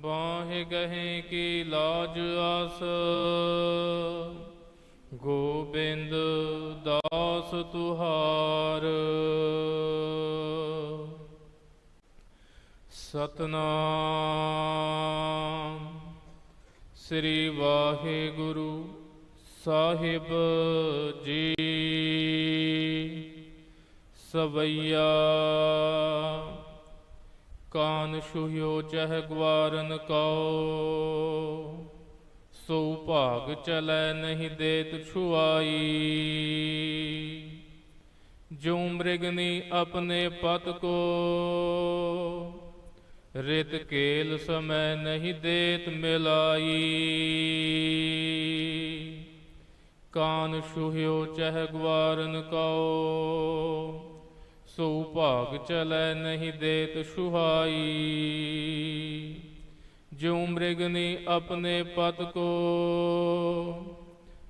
ਬਾਹੇ ਗਹੇ ਕੀ ਲਾਜ ਆਸ। ਗੋਬਿੰਦ ਦਾਸ ਤੁਹਾਰ। ਸਤਨਾਮ ਸ੍ਰੀ ਵਾਹਿਗੁਰੂ ਸਾਹਿਬ ਜੀ। ਸਵਈਆ ਕਾਨ ਛੁਹਿਓ, ਚਹ ਗਵਾਰਨ ਕਉ ਸੋ ਭਾਗ ਚਲੈ ਨਹੀਂ ਦੇਤ ਛੁਆਈ। ਜੋ ਮ੍ਰਿਗਨੀ ਆਪਣੇ ਪਤ ਕੋ। ਰਿਤ ਕੇਲ ਸਮੈ ਨਹੀਂ ਦੇਤ ਮਿਲਾਈ। ਕਾਨ ਛੁਹਿਓ, ਚਹ ਗਵਾਰਨ ਕਉ ਸੋ ਭਾਗ ਚਲੈ ਨਹੀਂ ਦੇਤ ਸੁਹਾਈ। ਜਿਉ ਮ੍ਰਿਗਨੀ ਆਪਣੇ ਪਤ ਕੋ,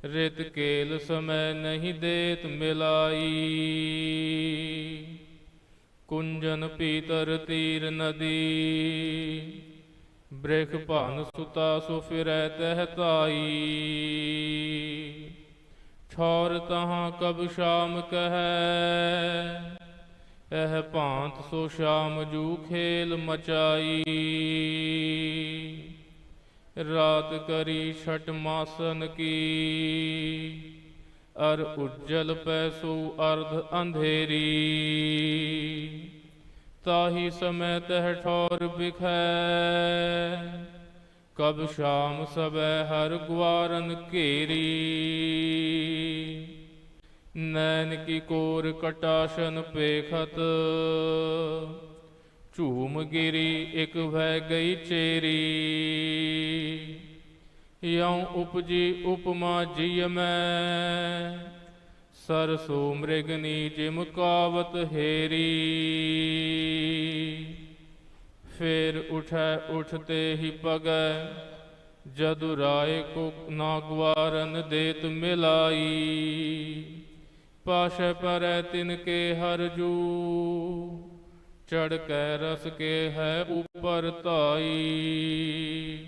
ਰਿਤ ਕੇਲ ਸਮੈ ਨਹੀਂ ਦੇਤ ਮਿਲਾਈ। ਕੁੰਜਨ ਪੀਤਰ ਤੀਰ ਨਦੀ, ਬ੍ਰਿਖ ਭਾਨ ਸੁਤਾ ਸੋ ਫਿਰੈ ਤਹਿ ਤਾਈ ਠੌਰ ਤਹਾਂ ਕਬ ਸ਼ਾਮ ਕਹੈ ਇਹ ਭਾਂਤ ਸੋ ਸ਼ਾਮ ਜੂ ਖੇਲ ਮਚਾਈ। ਰਾਤ ਕਰੀ ਛਟ ਮਾਸਨ ਕੀ। ਅਰ ਉਜਲ ਪੈਸੋ ਅਰਧ ਅੰਧੇਰੀ। ਤਾਹੀ ਸਮੈ ਤਹਿ ਠੌਰ ਬਿਖੈ ਕਬ ਸ਼ਾਮ ਸਬੈ ਹਰ ਗਵਾਰਨ ਘੇਰੀ। ਨੈਣ ਕੀ ਕੋਰ ਕਟਾਸ਼ਨ ਪੇਖਤ। ਝੂਮ ਗਿਰੀ, ਇਕ ਵਹਿ ਗਈ ਚੇਰੀ। ਯਉ ਉਪਜੀ ਉਪਮਾ ਜੀਅ ਮੈਂ। ਸਰਸੋ ਮ੍ਰਿਗਨੀ ਜਿਮ ਕਾਵਤ ਹੇਰੀ। ਫੇਰ ਉਠੈ ਉਠਤੇ ਹੀ ਪਗੈ, ਜਦੁ ਰਾਏ ਕੋ ਨਾ ਗਵਾਰਨ ਦੇਤ ਮਿਲਾਈ। ਪਾਸ਼ੈ ਪਰੈ ਤਿਨ ਕੇ ਹਰ ਜੂ। ਚੜ ਕੈ ਰਸ ਕੇ ਹੈ ਉਪਰ ਧਾਈ।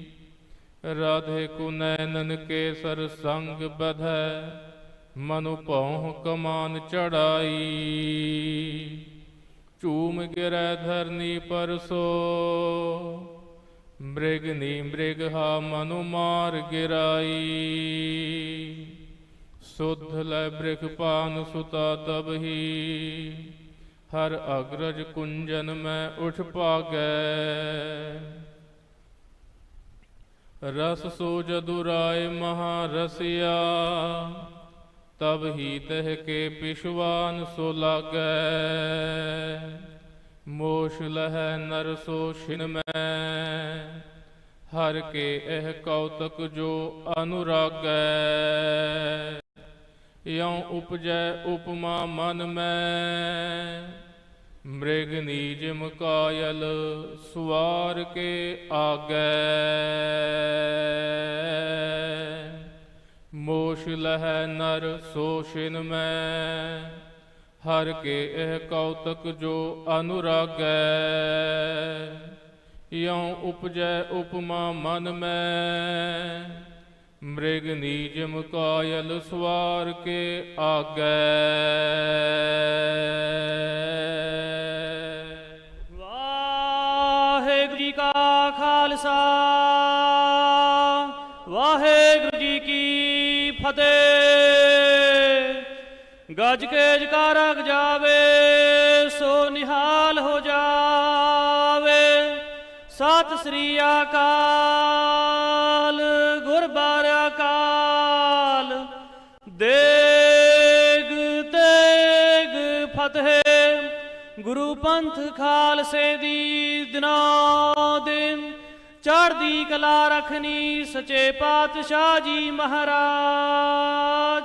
ਰਾਧੇ ਕੁ ਨੈਨਨ ਕੇ ਸਰ ਸੰਗ ਬਧੈ, ਮਨੁ ਭਉ ਕਮਾਨ ਚੜਾਈ। ਝੂਮ ਗਿਰੈ ਧਰਨੀ ਪਰਸੋ, ਮ੍ਰਿਗਨੀ ਮ੍ਰਿਗਹਾ ਮਨੁ ਮਾਰ ਗਿਰਾਈ। ਸੁਧ ਲੈ ਬ੍ਰਿਖ ਪਾਨ ਸੁਤਾ ਤਬਹੀ ਹਰ ਅਗਰਜ ਕੁੰਜਨ ਮੈਂ ਉਠ ਪਾਗੈ ਰਸ ਸੋ ਜਦੁ ਰਾਏ ਮਹਾ ਰਸਿਆ। ਤਬ ਹੀ ਤਹ ਕੇ ਪਿਸ਼ਵਾਨ ਸੋ ਲਾਗੈ। ਮੋਸ਼ ਲਹੈ ਨਰ ਸੋ ਛਿਨ ਮੈਂ। ਹਰ ਕੇ ਇਹ ਕੌਤਕ ਜੋ ਅਨੁਰਾਗੈ। ਯਉ ਉਪਜੈ ਉਪਮਾ ਮਨ ਮੈਂ। ਮ੍ਰਿਗਨੀ ਜਿਮ ਕਾਇਲ ਸੁਵਾਰ ਕੇ ਆਗੈ। ਮੋਸ਼ ਲਹੈ ਨਰ ਸੋਸ਼ਿਨ ਮੈਂ। ਹਰ ਕੇ ਇਹ ਕੌਤਕ ਜੋ ਅਨੁਰਾਗੈ। ਯਉ ਉਪਜੈ ਉਪਮਾ ਮਨ ਮੈਂ। ਮ੍ਰਿਗਨੀ ਜਿਮ ਕਾਇਲ ਸਵਾਰ ਕੇ ਆਗੈ। ਵਾਹਿਗੁਰੂ ਜੀ ਕਾ ਖਾਲਸਾ, ਵਾਹਿਗੁਰੂ ਜੀ ਕੀ ਫਤਿਹ। ਗੱਜ ਕੇ ਜਕਾਰਾ ਜਾਵੇ ਸੋ ਨਿਹਾਲ ਹੋ ਜਾ। ਸਤਿ ਸ੍ਰੀ ਅਕਾਲ ਗੁਰਬਾਰ ਅਕਾਲ। ਦੇਗ ਤੇਗ ਫਤਿਹ, ਗੁਰੂ ਪੰਥ ਖਾਲਸੇ ਦੀ ਦਿਨੋਂ ਦਿਨ। ਚੜ੍ਹਦੀ ਕਲਾ ਰਖਨੀ ਸਚੇ ਪਾਤਸ਼ਾਹ ਜੀ ਮਹਾਰਾਜ।